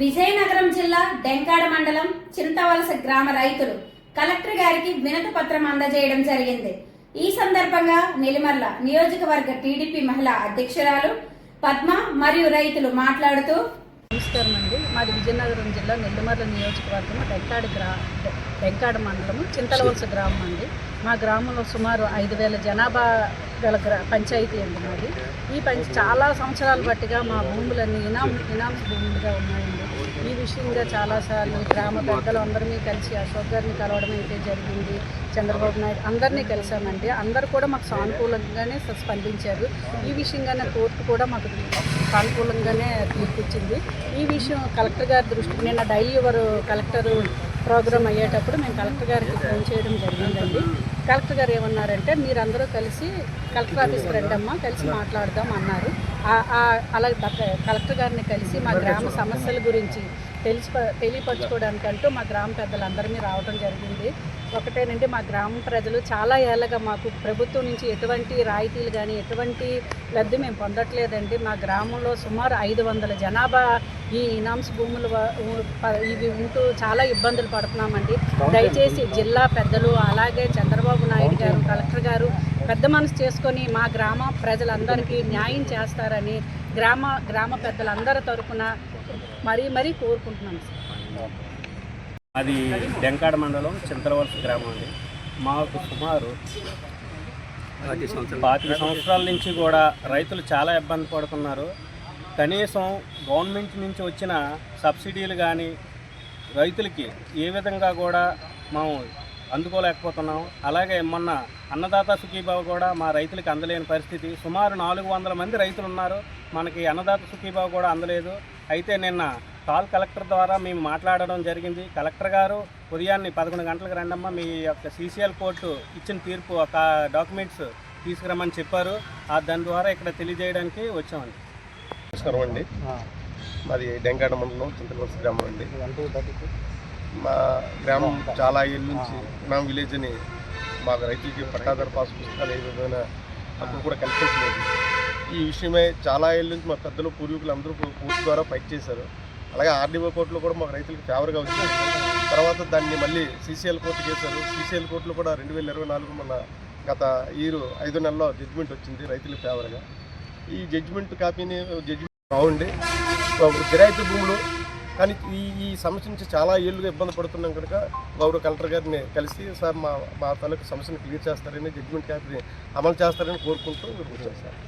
విజయనగరం జిల్లా డెంకాడ మండలం చింతవలస గ్రామ రైతులు కలెక్టర్ గారికి వినతి పత్రం అందజేయడం జరిగింది. ఈ సందర్భంగా నిలిమర్ల నియోజకవర్గ టీడీపీ మహిళా అధ్యక్షురాలు పద్మ మరియు రైతులు మాట్లాడుతూ నమస్కారం అండి. మాది విజయనగరం జిల్లా నెల్లిమర్ల నియోజకవర్గం డెంకాడ గ్రా డెంకాడ మండలం చింతలవలస గ్రామం అండి. మా గ్రామంలో సుమారు ఐదు వేల జనాభా గల గ్రా పంచాయతీ అండి మాది. ఈ పంచ చాలా సంవత్సరాల బట్టిగా మా భూములన్నీ ఇనాం ఇనామ్స్ భూములుగా ఉన్నాయండి. ఈ విషయంగా చాలాసార్లు గ్రామ పెద్దలు అందరినీ కలిసి అశోక్ గారిని కలవడం అయితే జరిగింది చంద్రబాబు నాయుడు అందరినీ కలిసామండి. అందరు కూడా మాకు సానుకూలంగానే స్పందించారు. ఈ విషయంగానే కోర్టు కూడా మాకు సానుకూలంగానే తీర్పు ఈ విషయం కలెక్టర్ గారి దృష్టికి నిన్న డైలీ ఎవరు కలెక్టర్ ప్రోగ్రామ్ అయ్యేటప్పుడు మేము కలెక్టర్ గారికి ఫోన్ చేయడం జరిగిందండి. కలెక్టర్ గారు ఏమన్నారంటే మీరందరూ కలిసి కలెక్టర్ ఆఫీస్కి రండమ్మా కలిసి మాట్లాడదాం అన్నారు. అలా కలెక్టర్ గారిని కలిసి మా గ్రామ సమస్యల గురించి తెలిసి తెలియపరచుకోవడానికంటూ మా గ్రామ పెద్దలందరినీ రావడం జరిగింది. ఒకటేనండి మా గ్రామ ప్రజలు చాలా ఏళ్ళగా మాకు ప్రభుత్వం నుంచి ఎటువంటి రాయితీలు కానీ ఎటువంటి లబ్ధి మేము పొందట్లేదండి. మా గ్రామంలో సుమారు ఐదు వందల జనాభా ఈ ఇనామ్స్ భూములు ఇవి ఉంటూ చాలా ఇబ్బందులు పడుతున్నామండి. దయచేసి జిల్లా పెద్దలు అలాగే చంద్రబాబు నాయుడు గారు కలెక్టర్ గారు పెద్ద మనసు చేసుకొని మా గ్రామ ప్రజలందరికీ న్యాయం చేస్తారని గ్రామ గ్రామ పెద్దలందరి తరఫున మరీ మరీ కోరుకుంటున్నాం సార్. అది వెంకాడ మండలం చింతలవలస గ్రామం అండి. మాకు సుమారు పాతిక సంవత్సరాల నుంచి కూడా రైతులు చాలా ఇబ్బంది పడుతున్నారు. కనీసం గవర్నమెంట్ నుంచి వచ్చిన సబ్సిడీలు కానీ రైతులకి ఏ విధంగా కూడా మేము అందుకోలేకపోతున్నాం అలాగే మొన్న అన్నదాత సుఖీభావ కూడా మా రైతులకి అందలేని పరిస్థితి. సుమారు నాలుగు వందల మంది రైతులు ఉన్నారు మనకి అన్నదాత సుఖీభావ కూడా అందలేదు. అయితే నిన్న కాల్ కలెక్టర్ ద్వారా మేము మాట్లాడడం జరిగింది. కలెక్టర్ గారు ఉదయాన్నే పదకొండు గంటలకు రండమ్మా మీ యొక్క సీసీఎల్ కోర్టు ఇచ్చిన తీర్పు ఒక డాక్యుమెంట్స్ తీసుకురమ్మని చెప్పారు. ఆ దాని ద్వారా ఇక్కడ తెలియజేయడానికి వచ్చామండి. నమస్కారం అండి. మాది డెంకాడ మండలం చింతలవలస గ్రామం అండి. మా గ్రామం చాలా ఏళ్ళ నుంచి గ్రామ విలేజ్ అని మాకు రైతులకి పట్టాదార పాస్ పుస్తకాలు ఏ విధమైన అప్పుడు కూడా కల్పించలేదు. ఈ విషయమై చాలా ఏళ్ళ నుంచి మా పెద్దలు పూర్వీకులు అందరూ పూర్తి ద్వారా ఫైట్ చేశారు. అలాగే ఆర్డీఓ కోర్టులో కూడా మాకు రైతులకు ఫేవర్గా వచ్చింది. తర్వాత దాన్ని మళ్ళీ సీసీఎల్ కోర్టుకి వేశారు. సీసీఎల్ కోర్టులో కూడా రెండు వేల ఇరవై నాలుగు మన గత ఈరు ఐదు నెలల్లో జడ్జిమెంట్ వచ్చింది రైతులకు ఫేవర్గా. ఈ జడ్జిమెంట్ కాపీని జడ్జిమెంట్ బాగుండి. గిరాయితీ భూములు కానీ ఈ ఈ సమస్య నుంచి చాలా ఏళ్ళుగా ఇబ్బంది పడుతున్నాం కనుక గౌరవ కలెక్టర్ గారిని కలిసి సార్ మా మా తాలూకు సమస్యను క్లియర్ చేస్తారని జడ్జిమెంట్ కాపీని అమలు చేస్తారని కోరుకుంటూ మీరు సార్